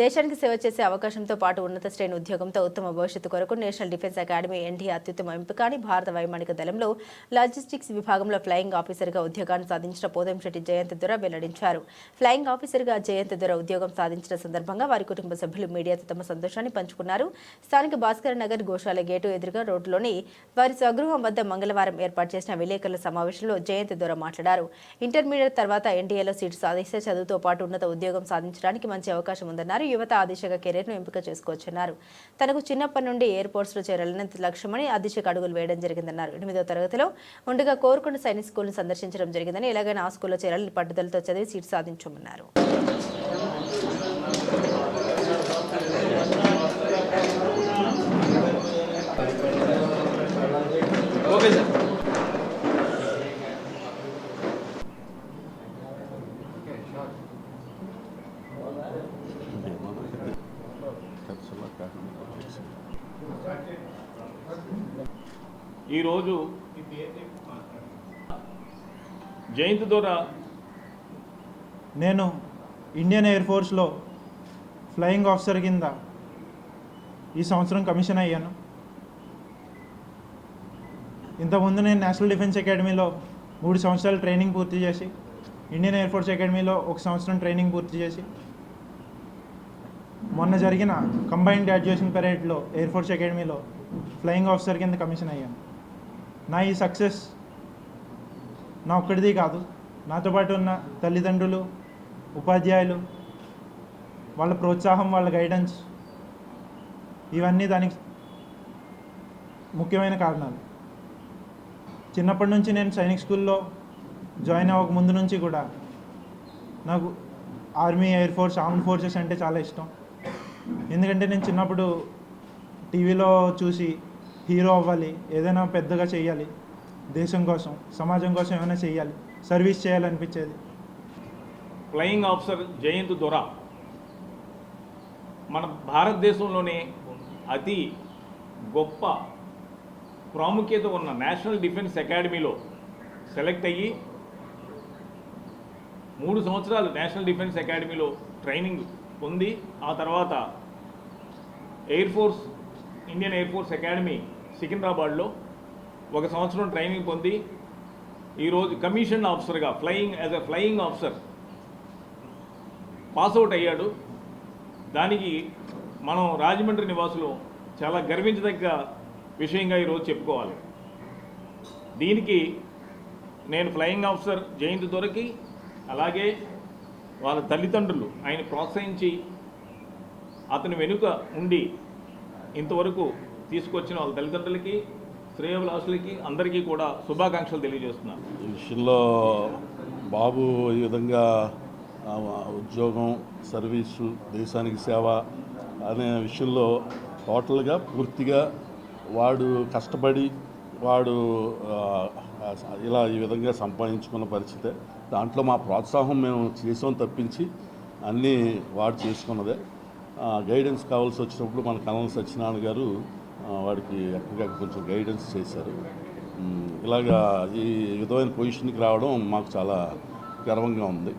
దేశానికి సేవ చేసే అవకాశంతో పాటు ఉన్నత శ్రేణి ఉద్యోగంతో ఉత్తమ భవిష్యత్తు కొరకు నేషనల్ డిఫెన్స్ అకాడమీ ఎన్డీఏ అత్యుత్తమ ఎంపిక అని భారత వైమానిక దళంలో లాజిస్టిక్స్ విభాగంలో ఫ్లయింగ్ ఆఫీసర్గా ఉద్యోగాన్ని సాధించిన పోదంశెట్టి జయంత్ దొర వెల్లడించారు. ఫ్లయింగ్ ఆఫీసర్గా జయంత్ దొర ఉద్యోగం సాధించిన సందర్భంగా వారి కుటుంబ సభ్యులు మీడియాతో తమ సంతోషాన్ని పంచుకున్నారు. స్థానిక భాస్కర్ నగర్ గోశాల గేటు ఎదురుగా రోడ్లోని వారి స్వగృహం వద్ద మంగళవారం ఏర్పాటు చేసిన విలేకరుల సమావేశంలో జయంత్ దొర మాట్లాడారు. ఇంటర్మీడియట్ తర్వాత ఎన్డీఏలో సీటు సాధిస్తే చదువుతో పాటు ఉన్నత ఉద్యోగం సాధించడానికి మంచి అవకాశం ఉందన్నారు. యువత ఆ దిశగా కెరీర్ను ఎంపిక చేసుకోవచ్చన్నారు. తనకు చిన్నప్పటి నుండి ఎయిర్ ఫోర్స్లో చేరాలని లక్ష్యమని ఆ దిశకు అడుగులు వేయడం జరిగిందన్నారు. ఎనిమిదో తరగతిలో ఉండగా కోరుకొండ సైనిక్ స్కూల్ను సందర్శించడం జరిగిందని ఎలాగైనా ఆ స్కూల్లో చేరాలని పట్టుదలతో చదివి సీట్ సాధించమన్నారు. ఈరోజు జయంతి ద్వారా నేను ఇండియన్ ఎయిర్ ఫోర్స్లో ఫ్లయింగ్ ఆఫీసర్ కింద ఈ సంవత్సరం కమిషన్ అయ్యాను. ఇంతకుముందు నేను నేషనల్ డిఫెన్స్ అకాడమీలో మూడు సంవత్సరాలు ట్రైనింగ్ పూర్తి చేసి ఇండియన్ ఎయిర్ ఫోర్స్ అకాడమీలో ఒక సంవత్సరం ట్రైనింగ్ పూర్తి చేసి మొన్న జరిగిన కంబైన్డ్ గ్రాడ్యుయేషన్ పరేడ్లో ఎయిర్ ఫోర్స్ అకాడమీలో ఫ్లయింగ్ ఆఫీసర్ కింద కమిషన్ అయ్యాను. నా ఈ సక్సెస్ నా ఒక్కడిది కాదు. నాతో పాటు ఉన్న తల్లిదండ్రులు ఉపాధ్యాయులు వాళ్ళ ప్రోత్సాహం వాళ్ళ గైడెన్స్ ఇవన్నీ దానికి ముఖ్యమైన కారణాలు. చిన్నప్పటి నుంచి నేను సైనిక్ స్కూల్లో జాయిన్ అవ్వక ముందు నుంచి కూడా నాకు army air force arm forces అంటే చాలా ఇష్టం. ఎందుకంటే నేను చిన్నప్పుడు టీవీలో చూసి హీరో అవ్వాలి ఏదైనా పెద్దగా చేయాలి దేశం కోసం సమాజం కోసం ఏమైనా చేయాలి సర్వీస్ చేయాలనిపించేది. ఫ్లయింగ్ ఆఫీసర్ జయంత్ దొర మన భారతదేశంలోనే అతి గొప్ప ప్రాముఖ్యత ఉన్న నేషనల్ డిఫెన్స్ అకాడమీలో సెలెక్ట్ అయ్యి మూడు సంవత్సరాలు నేషనల్ డిఫెన్స్ అకాడమీలో ట్రైనింగ్ పొంది ఆ తర్వాత air force Indian air force academy సికింద్రాబాద్లో ఒక సంవత్సరం ట్రైనింగ్ పొంది ఈరోజు కమిషన్ ఆఫీసర్గా flying as a flying officer pass out అయ్యాడు. దానికి మనం రాజమండ్రి నివాసులు చాలా గర్వించదగ్గ విషయంగా ఈరోజు చెప్పుకోవాలి. దీనికి నేను ఫ్లయింగ్ ఆఫీసర్ జయంత్ దొరికి అలాగే వాళ్ళ తల్లిదండ్రులు ఆయన ప్రోత్సహించి అతని వెనుక ఉండి ఇంతవరకు తీసుకొచ్చిన వాళ్ళ తల్లిదండ్రులకి శ్రేయభిలాషులకి అందరికీ కూడా శుభాకాంక్షలు తెలియజేస్తున్నాను. ఈ విషయంలో బాబు ఈ విధంగా ఉద్యోగం సర్వీసు దేశానికి సేవ అనే విషయంలో టోటల్గా పూర్తిగా వాడు కష్టపడి వాడు ఇలా ఈ విధంగా సంపాదించుకున్న పరిస్థితే దాంట్లో మా ప్రోత్సాహం మేము చేసాం తప్పించి అన్నీ వాడు చేసుకున్నదే. గైడెన్స్ కావాల్సి వచ్చినప్పుడు మన కనల్ సత్యనారాయణ గారు వాడికి ఎక్కడికక్కడ కొంచెం గైడెన్స్ చేశారు. ఇలాగా ఈ విధమైన పొజిషన్కి రావడం మాకు చాలా గర్వంగా ఉంది.